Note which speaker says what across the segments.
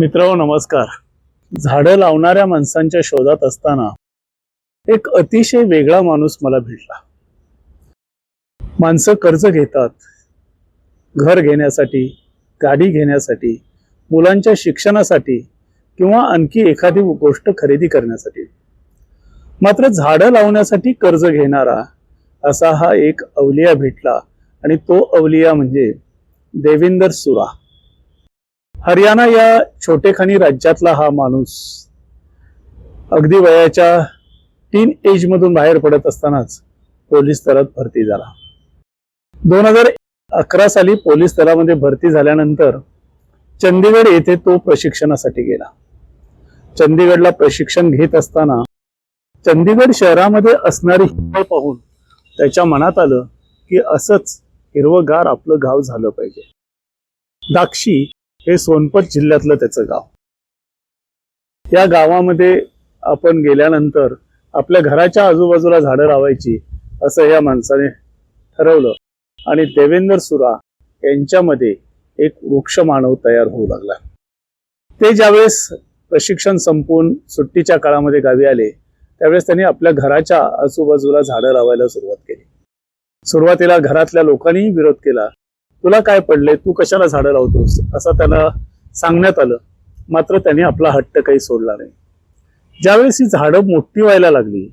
Speaker 1: मित्र नमस्कार. झाडं लावणाऱ्या माणसांच्या शोधात असताना एक अतिशय वेगळा माणूस मला भेटला. माणसं कर्ज घेतात घर घेण्यासाठी गाडी घेण्यासाठी मुलांच्या शिक्षणासाठी किंवा आणखी एखादी गोष्ट खरेदी करण्यासाठी. मात्र झाडं लावण्यासाठी कर्ज घेणारा असा हा एक अवलिया भेटला आणि तो अवलिया म्हणजे देविंदर सुरा. हरियाणा या छोटेखानी राज्यातला हा माणूस अगदी वयाच्या टीन एज मधून बाहेर पडत असतानाच पोलीस दलात भरती झाला. दोन हजार अकरा साली पोलीस दलामध्ये भरती झाल्यानंतर चंदीगड येथे तो प्रशिक्षणासाठी गेला. चंदीगडला प्रशिक्षण घेत असताना चंदीगड शहरामध्ये असणारी हिरवळ पाहून त्याच्या मनात आलं की असंच हिरवगार आपलं गाव झालं पाहिजे. दाक्षी हे सोनपत जिल्ह्यातलं त्याचं गाव. या गावामध्ये आपण गेल्यानंतर आपल्या घराच्या आजूबाजूला झाडं लावायची असं या माणसाने ठरवलं. आणि देवेंद्र सुरा यांच्यामध्ये एक वृक्ष मानव तयार होऊ लागला. ते ज्यावेळेस प्रशिक्षण संपून सुट्टीच्या काळामध्ये गावी आले त्यावेळेस त्यांनी आपल्या घराच्या आजूबाजूला झाडं लावायला सुरुवात केली. सुरुवातीला घरातल्या लोकांनीही विरोध केला. तुला काय पडले तू कशाला झाडं लावतोस असं त्याला सांगण्यात आलं. मात्र त्यांनी आपला हट्ट काही सोडला नाही. ज्यावेळेस ही झाडं मोठी व्हायला लागली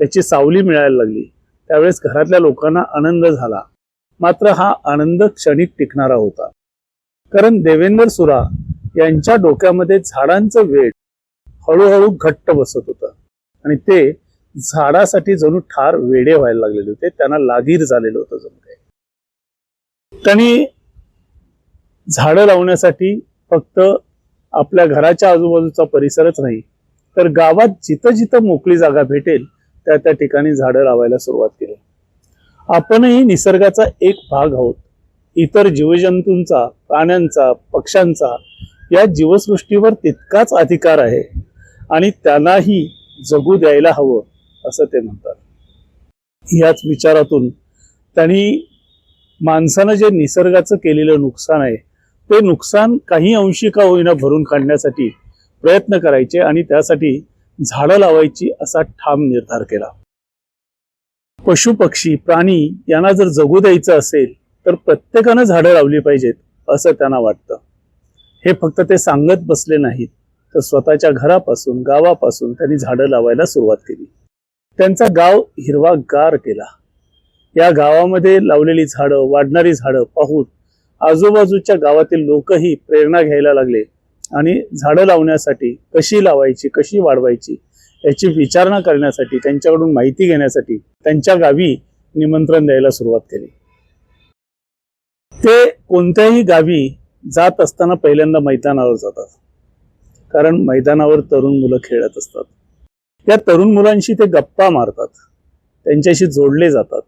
Speaker 1: त्याची सावली मिळायला लागली त्यावेळेस घरातल्या लोकांना आनंद झाला. मात्र हा आनंद क्षणिक टिकणारा होता. कारण देवेंद्र सुरा यांच्या डोक्यामध्ये झाडांचं वेळ हळूहळू घट्ट बसत होतं. आणि ते झाडासाठी जणू ठार वेडे व्हायला लागलेले होते. त्यांना लागीर झालेलं होतं जणू त्यांनी झाडं लावण्यासाठी फक्त आपल्या घराच्या आजूबाजूचा परिसरच नाही तर गावात जिथं जिथं मोकळी जागा भेटेल त्या त्या ठिकाणी झाडं लावायला सुरुवात केली. आपणही निसर्गाचा एक भाग आहोत. इतर जीवजंतूंचा प्राण्यांचा पक्ष्यांचा या जीवसृष्टीवर तितकाच अधिकार आहे आणि त्यांनाही जगू द्यायला हवं असं ते म्हणतात. याच विचारातून त्यांनी माणसानं जे निसर्गाचं केलेलं नुकसान आहे ते नुकसान काही अंशी का होईना भरून काढण्यासाठी प्रयत्न करायचे आणि त्यासाठी झाडं लावायची असा ठाम निर्धार केला. पशु पक्षी प्राणी यांना जर जगू द्यायचं असेल तर प्रत्येकानं झाडं लावली पाहिजेत असं त्यांना वाटतं. हे फक्त ते सांगत बसले नाहीत तर स्वतःच्या घरापासून गावापासून त्यांनी झाडं लावायला सुरुवात केली. त्यांचा गाव हिरवागार केला. या गावामध्ये लावलेली झाडं वाढणारी झाडं पाहून आजूबाजूच्या गावातील लोकही प्रेरणा घ्यायला लागले. आणि झाडं लावण्यासाठी कशी लावायची कशी वाढवायची याची विचारणा करण्यासाठी त्यांच्याकडून माहिती घेण्यासाठी त्यांच्या गावी निमंत्रण द्यायला सुरुवात केली. ते कोणत्याही गावी जात असताना पहिल्यांदा मैदानावर जातात. कारण मैदानावर तरुण मुलं खेळत असतात. त्या तरुण मुलांशी ते गप्पा मारतात. त्यांच्याशी जोडले जातात.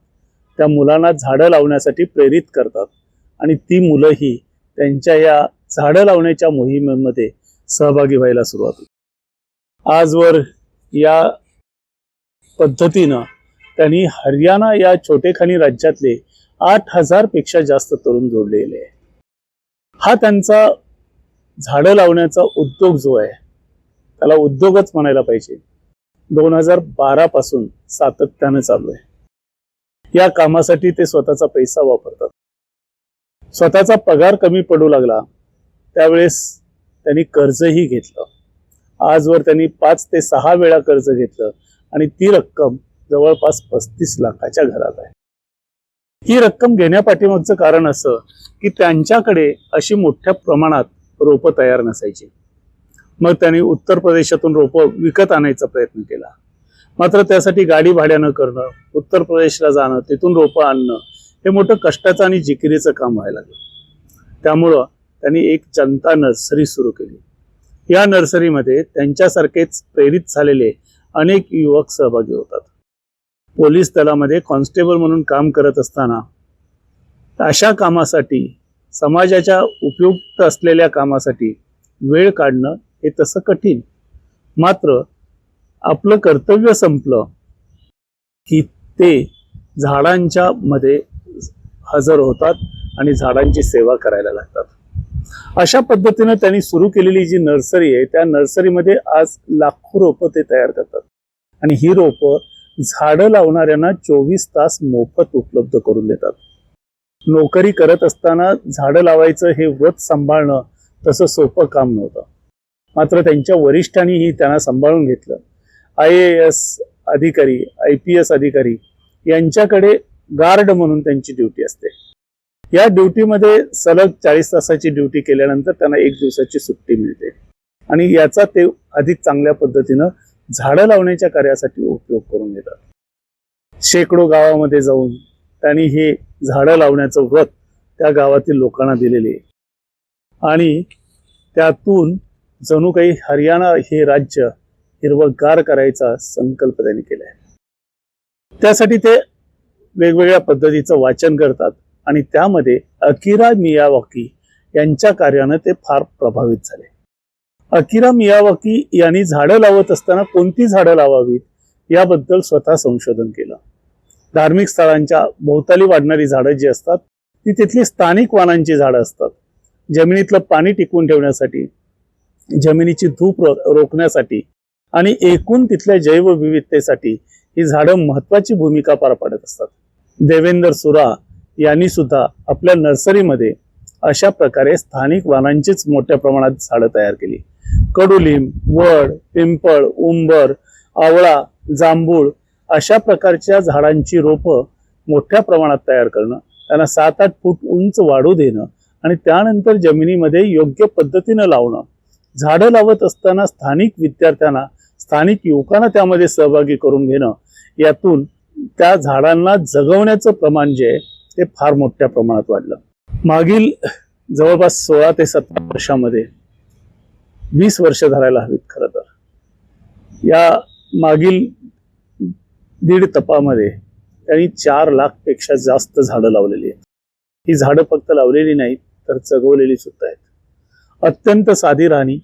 Speaker 1: त्या मुलांना झाडं लावण्यासाठी प्रेरित करतात. आणि ती मुलंही त्यांच्या या झाडं लावण्याच्या मोहिमेमध्ये सहभागी व्हायला सुरुवात होती. आजवर या पद्धतीनं त्यांनी हरियाणा या छोटेखानी राज्यातले आठ हजारपेक्षा जास्त तरुण जोडलेले आहे हा त्यांचा झाडं लावण्याचा उद्योग जो आहे त्याला उद्योगच म्हणायला पाहिजे. दोन हजार बारापासून सातत्यानं चालू आहे. या कामासाठी ते स्वतःचा पैसा वापरतात. स्वतःचा पगार कमी पडू लागला त्यावेळेस त्यांनी कर्जही घेतलं. आजवर त्यांनी पाच ते सहा वेळा कर्ज घेतलं आणि ती रक्कम जवळपास पस्तीस लाखाच्या घरात आहे. ही रक्कम घेण्यापाठीमागचं कारण असं की त्यांच्याकडे अशी मोठ्या प्रमाणात रोपं तयार नसायची. मग त्यांनी उत्तर प्रदेशातून रोपं विकत आणायचा प्रयत्न केला. मात्र त्यासाठी गाडी भाड्यानं करणं उत्तर प्रदेशला जाणं तिथून रोपं आणणं हे मोठं कष्टाचं आणि जिकिरीचं काम व्हायला लागलं. त्यामुळं त्यांनी एक जनता नर्सरी सुरू केली. या नर्सरीमध्ये त्यांच्यासारखेच प्रेरित झालेले अनेक युवक सहभागी होतात. पोलीस दलामध्ये कॉन्स्टेबल म्हणून काम करत असताना अशा कामासाठी समाजाच्या उपयुक्त असलेल्या कामासाठी वेळ काढणं हे तसं कठीण. मात्र आपलं कर्तव्य संपलं की ते झाडांच्या मध्ये हजर होतात आणि झाडांची सेवा करायला लागतात. अशा पद्धतीनं त्यांनी सुरू केलेली जी नर्सरी आहे त्या नर्सरीमध्ये आज लाखो रोपं ते तयार करतात. आणि ही रोपं झाडं लावणाऱ्यांना चोवीस तास मोफत उपलब्ध करून देतात. नोकरी करत असताना झाडं लावायचं हे व्रत सांभाळणं तसं सोपं काम नव्हतं. मात्र त्यांच्या वरिष्ठांनीही त्यांना सांभाळून घेतलं. आय ए एस अधिकारी आय पी एस अधिकारी यांच्याकडे गार्ड म्हणून त्यांची ड्युटी असते. या ड्युटीमध्ये सलग चाळीस तासाची ड्युटी केल्यानंतर त्यांना एक दिवसाची सुट्टी मिळते. आणि याचा ते अधिक चांगल्या पद्धतीनं झाडं लावण्याच्या कार्यासाठी उपयोग करून घेतात. शेकडो गावामध्ये जाऊन त्यांनी हे झाडं लावण्याचं व्रत त्या गावातील लोकांना दिलेले. आहे आणि त्यातून जणू काही हरियाणा हे राज्य हिरवगार करायचा संकल्प त्यांनी केला आहे. त्यासाठी ते वेगवेगळ्या पद्धतीचं वाचन करतात आणि त्यामध्ये अकिरा मियावाकी यांच्या कार्यानं ते फार प्रभावित झाले. अकिरा मियावाकी यांनी झाडं लावत असताना कोणती झाडं लावावीत याबद्दल स्वतः संशोधन केलं. धार्मिक स्थळांच्या भोवताली वाढणारी झाडं जी असतात ती तिथली स्थानिक वाणांची झाडं असतात. जमिनीतलं पाणी टिकवून ठेवण्यासाठी जमिनीची धूप रो- रोखण्यासाठी आणि एकूण तिथल्या जैवविविधतेसाठी ही झाडं महत्वाची भूमिका पार पाडत असतात. देवेंद्र सुरा यांनी सुद्धा आपल्या नर्सरीमध्ये अशा प्रकारे स्थानिक वाणांचीच मोठ्या प्रमाणात झाडं तयार केली. कडुलिंब वड पिंपळ उंबर आवळा जांभूळ अशा प्रकारच्या झाडांची रोपं मोठ्या प्रमाणात तयार करणं त्यांना सात आठ फूट उंच वाढू देणं आणि त्यानंतर जमिनीमध्ये योग्य पद्धतीनं लावणं. झाडं लावत असताना स्थानिक विद्यार्थ्यांना स्थानिक युवकांना त्यामध्ये सहभागी करून घेणं यातून त्या झाडांना जगवण्याचं प्रमाण जे आहे ते फार मोठ्या प्रमाणात वाढलं. मागील जवळपास सोळा ते सतरा वर्षामध्ये वीस वर्ष धरायला हवीत खरं तर. या मागील दीड तपामध्ये त्यांनी चार लाखपेक्षा जास्त झाडं लावलेली आहेत. ही झाडं फक्त लावलेली नाहीत तर जगवलेली सुद्धा आहेत. अत्यंत साधी राहणी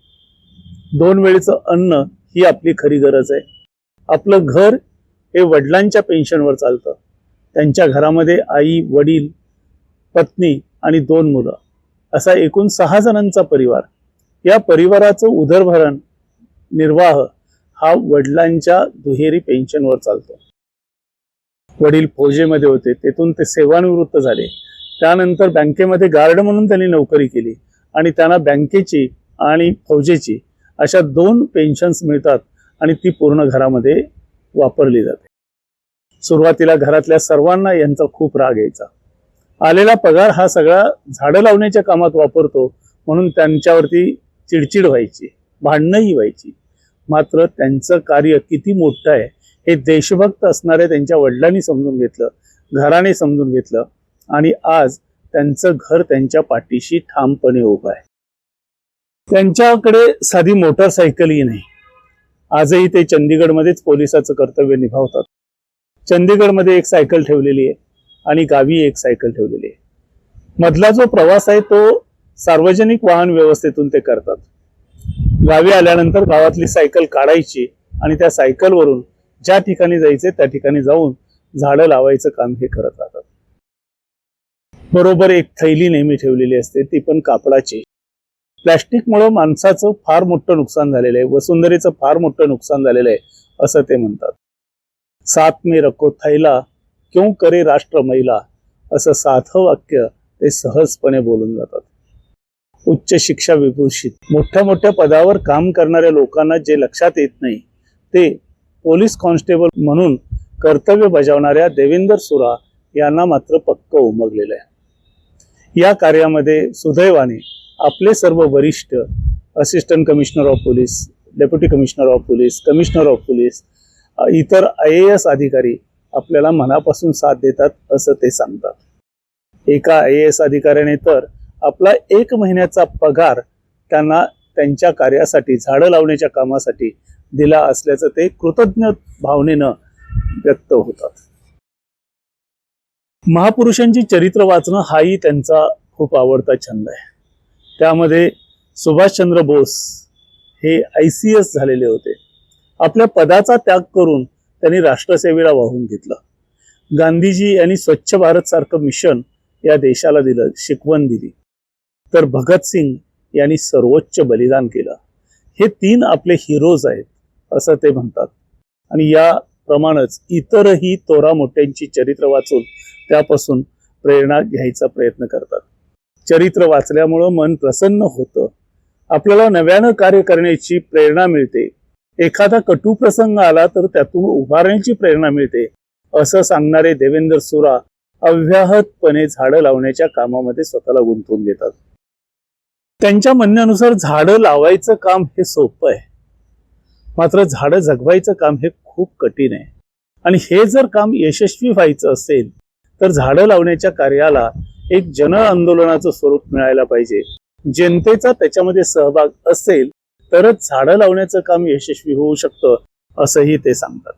Speaker 1: दोन वेळेचं अन्न ही आपली खरी गरज आहे. आपलं घर हे वडिलांच्या पेन्शनवर चालतं. त्यांच्या घरामध्ये आई वडील पत्नी आणि दोन मुलं असा एकूण सहा जणांचा परिवार. या परिवाराचं उदरभरण निर्वाह हा वडिलांच्या दुहेरी पेन्शनवर चालतो. वडील फौजेमध्ये होते तेथून ते सेवानिवृत्त झाले. त्यानंतर बँकेमध्ये गार्ड म्हणून त्यांनी नोकरी केली आणि त्यांना बँकेची आणि फौजेची अशा दोन पेन्शन्स मिळतात आणि ती पूर्ण घरामध्ये वापरली जाते. सुरुवातीला घरातल्या सर्वांना यांचा खूप राग यायचा. आलेला पगार हा सगळा झाडं लावण्याच्या कामात वापरतो म्हणून त्यांच्यावरती चिडचिड व्हायची भांडणंही व्हायची. मात्र त्यांचं कार्य किती मोठं आहे हे देशभक्त असणाऱ्या त्यांच्या वडिलांनी समजून घेतलं घराने समजून घेतलं आणि आज त्यांचं घर त्यांच्या पाठीशी ठामपणे उभं आहे. त्यांच्याकडे साधी मोटरसायकलही नाही. आजही ते चंदीगडमध्येच पोलिसाचं कर्तव्य निभावतात. चंदीगडमध्ये एक सायकल ठेवलेली आहे आणि गावी एक सायकल ठेवलेली आहे. मधला जो प्रवास आहे तो सार्वजनिक वाहन व्यवस्थेतून ते करतात. गावी आल्यानंतर गावातली सायकल काढायची आणि त्या सायकलवरून ज्या ठिकाणी जायचे त्या ठिकाणी जाऊन झाडं लावायचं काम हे करत राहतात. बरोबर एक थैली नेहमी ठेवलेली असते ती पण कापडाची. प्लॅस्टिकमुळं माणसाचं फार मोठं नुकसान झालेलं आहे. वसुंधरेचं फार मोठं नुकसान झालेलं आहे असं ते म्हणतात. साथ मे रखो थैला क्यों करे राष्ट्र महिला? असं साधं वाक्य ते सहजपणे बोलून जातात. उच्च शिक्षा विभूषित. मोठ्या मोठ्या पदावर काम करणाऱ्या लोकांना जे लक्षात येत नाही ते पोलीस कॉन्स्टेबल म्हणून कर्तव्य बजावणाऱ्या देवेंदर सुरा यांना मात्र पक्क उमगलेलं आहे. या कार्यामध्ये सुदैवाने आपले सर्व वरिष्ठ assistant commissioner of police deputy commissioner of police commissioner of police इतर आय ए एस अधिकारी आपल्याला मनापासून साथ देतात असं ते सांगतात. एका आय ए एस अधिकाऱ्याने तर आपला एक महिन्याचा पगार त्यांना त्यांच्या कार्यासाठी झाडं लावण्याच्या कामासाठी दिला असल्याचं ते कृतज्ञ भावनेनं व्यक्त होतात. महापुरुषांची चरित्र वाचणं हाही त्यांचा खूप आवडता छंद आहे. त्यामध्ये सुभाषचंद्र बोस हे आय सी एस झालेले होते. आपल्या पदाचा त्याग करून त्यांनी राष्ट्रसेवेला वाहून घेतलं. गांधीजी यांनी स्वच्छ भारत सारखं मिशन या देशाला दिलं शिकवण दिली. तर भगतसिंग यांनी सर्वोच्च बलिदान केलं. हे तीन आपले हिरोज आहेत असं ते म्हणतात. आणि याप्रमाणेच इतरही तोरा मोठ्यांची चरित्र वाचून त्यापासून प्रेरणा घ्यायचा प्रयत्न करतात. चरित्र वाचल्यामुळं मन प्रसन्न होतं. आपल्याला नव्यानं कार्य करण्याची प्रेरणा मिळते. एखादा कटू प्रसंग आला तर त्यातून उभारण्याची प्रेरणा मिळते. असं सांगणारे देवेंद्र सुरा अव्याहतपणे झाडं लावण्याच्या कामामध्ये स्वतःला गुंतवून घेतात. त्यांच्या म्हणण्यानुसार झाडं लावायचं काम हे सोपं आहे. मात्र झाडं जगवायचं काम हे खूप कठीण आहे. आणि हे जर काम यशस्वी व्हायचं असेल तर झाडं लावण्याच्या कार्याला एक जन आंदोलनाचं स्वरूप मिळायला पाहिजे. जनतेचा त्याच्यामध्ये सहभाग असेल तरच झाडं लावण्याचं काम यशस्वी होऊ शकतं असंही ते सांगतात.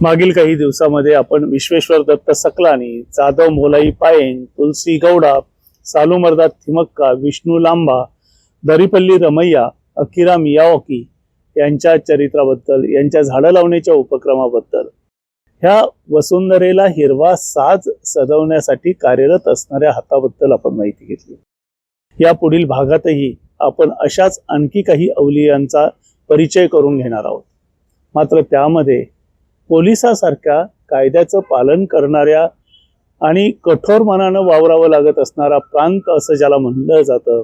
Speaker 1: मागील काही दिवसामध्ये आपण विश्वेश्वर दत्त सकलानी जाधव मोलाई पायेन तुलसी गौडा सालुमर्दा थिमक्का विष्णू लांबा दरीपल्ली रमैया अकिरा मियाओकी यांच्या चरित्राबद्दल यांच्या झाडं लावण्याच्या उपक्रमाबद्दल ह्या वसुंधरेला हिरवा साज सजवण्यासाठी कार्यरत असणाऱ्या हाताबद्दल आपण माहिती घेतली. या पुढील भागातही आपण अशाच आणखी काही अवलियांचा परिचय करून घेणार आहोत. मात्र त्यामध्ये पोलिसासारख्या कायद्याचं पालन करणाऱ्या आणि कठोर मनानं वावरावं लागत असणारा प्रांत असं ज्याला म्हणलं जातं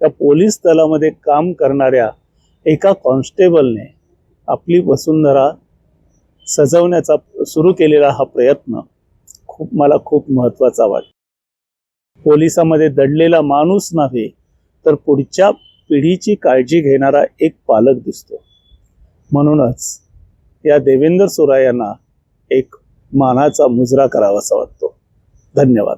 Speaker 1: त्या पोलीस दलामध्ये काम करणाऱ्या एका कॉन्स्टेबलने आपली वसुंधरा सजवण्याचा सुरू केलेला हा प्रयत्न खूप मला खूप महत्त्वाचा वाटतो. पोलिसामध्ये दडलेला माणूस नव्हे तर पुढच्या पिढीची काळजी घेणारा एक पालक दिसतो. म्हणूनच या देवेंद्र सुरा यांना एक मानाचा मुजरा करावासा वाटतो. धन्यवाद.